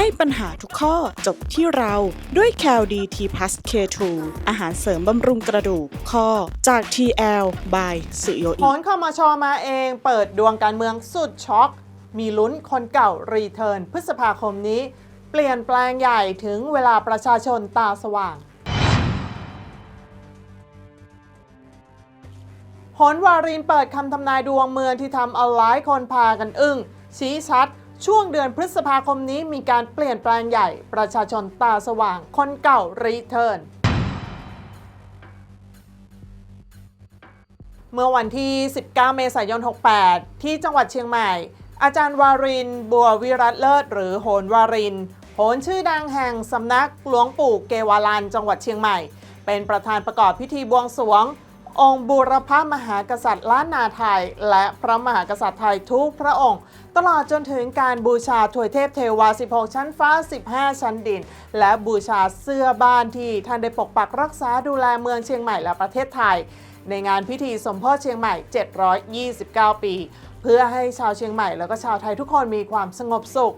ให้ปัญหาทุกข้อจบที่เราด้วย c a l d t p l u s K2 อาหารเสริมบำรุงกระดูกข้อจาก TL by สุโยอิผลคอมชอมาเองเปิดดวงการเมืองสุดช็อก มีลุ้นคนเก่ารีเทิร์นพฤษภาคมนี้ เปลี่ยนแปลงใหญ่ถึงเวลาประชาชนตาสว่างผลวารินเปิดคำทำนายดวงเมืองที่ทำเอาหลายคนพากันอึ้งชี้ชัด ช่วงเดือนพฤษภาคมนี้มีการเปลี่ยนแปลงใหญ่ ประชาชนตาสว่าง คนเก่ารีเทิร์นเมื่อวันที่ 19 เมษายน 68 ที่จังหวัดเชียงใหม่ อาจารย์วาริน บัววิรัตเลิศ หรือโหนวาริน โหนชื่อดังแห่งสำนักหลวงปู่เกวาลันจังหวัดเชียงใหม่ เป็นประธานประกอบพิธีบวงสรวง องค์บูรพามหากษัตริย์ล้านนาไทย และพระมหากษัตริย์ไทยทุกพระองค์ ตลอดจนถึงการบูชาถวยเทพเทวา 16 ชั้นฟ้า 15 ชั้นดิน และบูชาเสื้อบ้านที่ท่านได้ปกปักรักษาดูแลเมืองเชียงใหม่และประเทศไทย ในงานพิธีสมโพธิเชียงใหม่ 729 ปี เพื่อให้ชาวเชียงใหม่แล้วก็ชาวไทยทุกคนมีความสงบสุข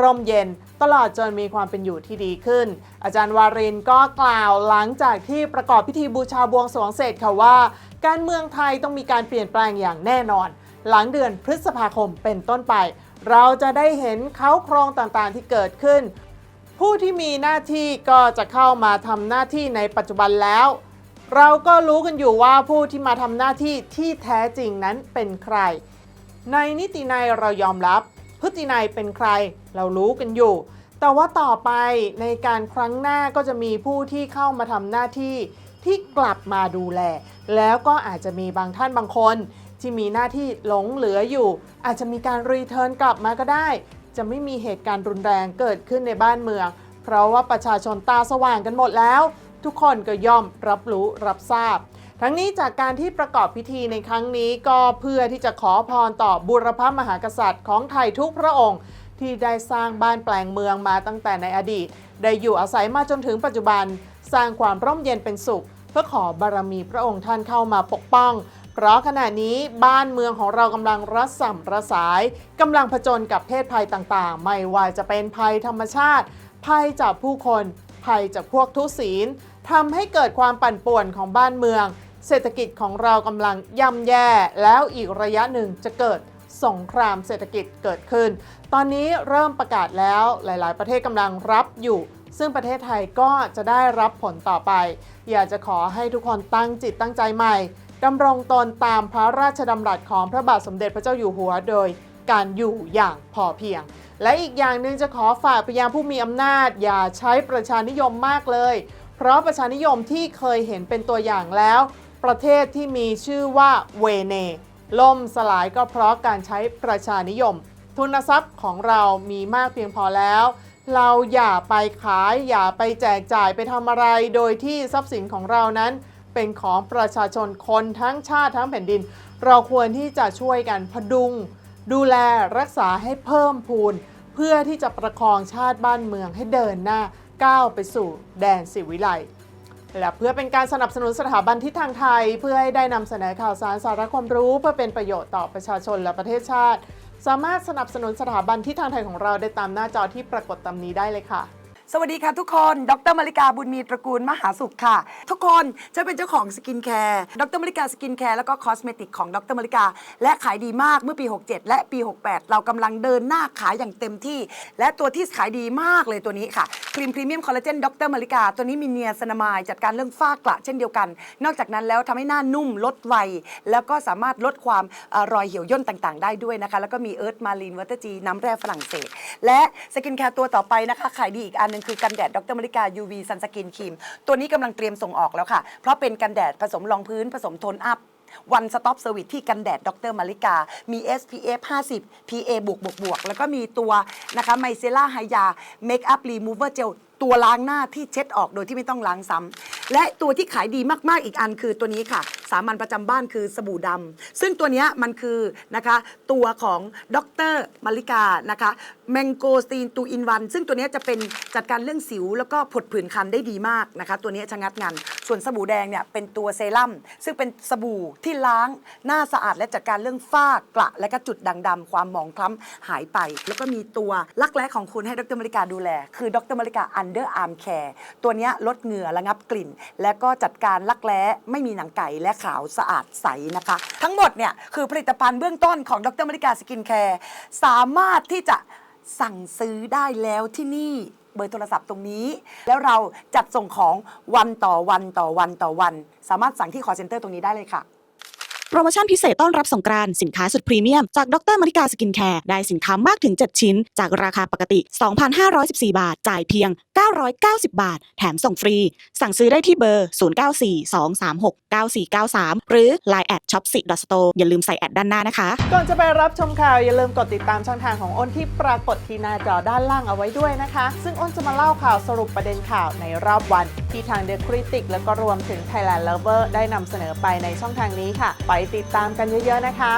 ร่มเย็น ตลอดจนมีความเป็นอยู่ที่ดีขึ้น อาจารย์วารินก็กล่าวหลังจากที่ประกอบพิธีบูชาบวงสรวงเสร็จค่ะว่า การเมืองไทยต้องมีการเปลี่ยนแปลงอย่างแน่นอน หลังเดือนพฤษภาคมเป็นต้นไป เราจะได้เห็นเขาโครงต่างๆที่เกิดขึ้น ผู้ที่มีหน้าที่ก็จะเข้ามาทำหน้าที่ในปัจจุบันแล้วเราก็รู้กันอยู่ว่าผู้ที่มาทำหน้าที่ที่แท้จริงนั้นเป็นใคร ในนิตินัยเรายอมรับ พฤตินัยเป็นใครเรารู้กันอยู่ แต่ว่าต่อไปในการครั้งหน้าก็จะมีผู้ที่เข้ามาทำหน้าที่ที่กลับมาดูแล แล้วก็อาจจะมีบางท่านบางคนที่มีหน้าที่หลงเหลืออยู่ อาจจะมีการรีเทิร์นกลับมาก็ได้ จะไม่มีเหตุการณ์รุนแรงเกิดขึ้นในบ้านเมือง เพราะว่าประชาชนตาสว่างกันหมดแล้ว ทุกคนก็ย่อมรับรู้รับทราบ ทั้งนี้จากการที่ประกอบพิธีในครั้งนี้ก็เพื่อที่จะขอพรต่อบุรพมหากษัตริย์ของไทยทุกพระองค์ ที่ได้สร้างบ้านแปลงเมืองมาตั้งแต่ในอดีต ได้อยู่อาศัยมาจนถึงปัจจุบัน สร้างความร่มเย็นเป็นสุข เพื่อขอบารมีพระองค์ท่านเข้ามาปกป้อง เพราะขณะนี้บ้านเมืองของเรากำลังรัสัมระสายกำลังผจญกับเพศภัยต่างๆ ไม่ว่าจะเป็นภัยธรรมชาติ ภัยจากผู้คน ภัยจากพวกทุศีลทำให้เกิดความปั่นป่วนของบ้านเมือง เศรษฐกิจของเรากำลังย่ำแย่แล้วอีกระยะหนึ่งจะเกิดสงครามเศรษฐกิจเกิดขึ้น ตอนนี้เริ่มประกาศแล้วหลาย ๆ ประเทศกำลังรับอยู่ ซึ่งประเทศไทยก็จะได้รับผลต่อไป อยากจะขอให้ทุกคนตั้งจิตตั้งใจใหม่ดำรงตนตามพระราชดำรัสของพระบาทสมเด็จพระเจ้าอยู่หัวโดยการอยู่อย่างพอเพียง และอีกอย่างหนึ่งจะขอฝากไปยังผู้มีอำนาจ อย่าใช้ประชานิยมมากเลย เพราะประชานิยมที่เคยเห็นเป็นตัวอย่างแล้ว ประเทศที่มีชื่อว่าเวเน ล่มสลายก็เพราะการใช้ประชานิยม ทุนทรัพย์ของเรามีมากเพียงพอแล้ว เราอย่าไปขายอย่าไปแจกจ่ายไปทำอะไร โดยที่ทรัพย์สินของเรานั้น เป็นของประชาชนคนทั้งชาติทั้งแผ่นดิน เราควรที่จะช่วยกันพดุง ดูแลรักษาให้เพิ่มพูน เพื่อที่จะประคองชาติบ้านเมืองให้เดินหน้าก้าวไปสู่แดนสิวิไล และเพื่อเป็นการสนับสนุนสถาบันทิศทางไทย เพื่อให้ได้นำเสนอข่าวสารสาระความรู้เพื่อเป็นประโยชน์ต่อประชาชนและประเทศชาติ สามารถสนับสนุนสถาบันทิศทางไทยของเราได้ตามหน้าจอที่ปรากฏตามนี้ได้เลยค่ะ สวัสดีค่ะทุกคน ดรมาริกาบุญมีตระกูลมหาสุขค่ะ ทุกคนจะเป็นเจ้าของสกินแคร์ ดรมาริกาสกินแคร์แล้วก็คอสเมติกของดรมาริกา และขายดีมากเมื่อปี 67 และปี 68 เรากำลังเดินหน้าขายอย่างเต็มที่ และตัวที่ขายดีมากเลยตัวนี้ค่ะ ครีมพรีเมียมคอลลาเจนดรมาริกา ตัวนี้มีเนียสนามายจัดการเรื่องฝ้ากระเช่นเดียวกัน นอกจากนั้นแล้วทำให้หน้านุ่มลดไวยแล้วก็สามารถลดความเอ่อรอยเหี่ยวย่นต่างๆ ได้ด้วยนะคะ แล้วก็มีเอิร์ธมาลีนวัตจีน้ำแร่ฝรั่งเศส และสกินแคร์ตัวต่อไปนะคะขายดีอีกอันหนึงคือกันแดดดรมาริกา UV ซันสกินครีม ตัวนี้กำลังเตรียมส่งออกแล้วค่ะ เพราะเป็นกันแดดผสมรองพื้นผสมโทนอัพ วันสต็อปเซอร์วิสที่กันแดดดรมาริกา มี SPF 50 PA บวกบวกบวกแล้วก็มีตัวนะคะไมเซล่าไฮยาเมคอัพรีมูเวอร์เจลตัวล้างหน้าที่เช็ดออกโดยที่ไม่ต้องล้างซ้ำและตัวที่ขายดีมากๆอีกอันคือตัวนี้ค่ะ สามัญประจำบ้านคือสบู่ดำซึ่งตัวเนี้ยมันคือนะคะตัวของดรมาริกานะคะแมงโกสตีนตูอินวันซึ่งตัวเนี้ยจะเป็นจัดการเรื่องสิว แล้วก็ผดผื่นคันได้ดีมากนะคะ ตัวเนี้ยชะงัดงัน ส่วนสบู่แดงเนี่ยเป็นตัวเซรั่มซึ่งเป็นสบู่ที่ล้างหน้าสะอาดและจัดการเรื่องฝ้ากระและก็จุดด่างดำความหมองคล้ำหายไป แล้วก็มีตัวรักแร้ของคุณให้ดรมาริกาดูแล คือดรมาริกาอันเดอร์อาร์มแคร์ตัวเนี้ยลดเหงื่อระงับกลิ่น และก็จัดการรักแร้ไม่มีหนังไก่และขาวสะอาดใสนะคะ ทั้งหมดเนี่ยคือผลิตภัณฑ์เบื้องต้นของดรมาริกาสกินแคร์สามารถที่จะสั่งซื้อได้แล้วที่นี่เบอร์โทรศัพท์ตรงนี้ แล้วเราจัดส่งของวันต่อวันต่อวันต่อวัน สามารถสั่งที่คอเซ็นเตอร์ตรงนี้ได้เลยค่ะ โปรโมชั่นพิเศษต้อนรับสงกรานต์สินค้าสุดพรีเมียม จากดรมริกาสกินแคร์ได้สินค้ามากถึง 7 ชิ้น จากราคาปกติ 2,514 บาท จ่ายเพียง 990 บาท แถมส่งฟรี สั่งซื้อได้ที่เบอร์ 0942369493 หรือ Line แอดช็อปสิ store อย่าลืมใส่แอดด้านหน้านะคะ ก่อนจะไปรับชมข่าว อย่าลืมกดติดตามช่องทางของอ้นที่ปรากฏที่หน้าจอด้านล่างเอาไว้ด้วยนะคะ ซึ่งอ้นจะมาเล่าข่าวสรุปประเด็นข่าวในรอบวัน ที่ทาง The Critic แล้วก็รวมถึง Thailand Lover ได้นำเสนอไปในช่องทางนี้ค่ะ ไปติดตามกันเยอะๆนะคะ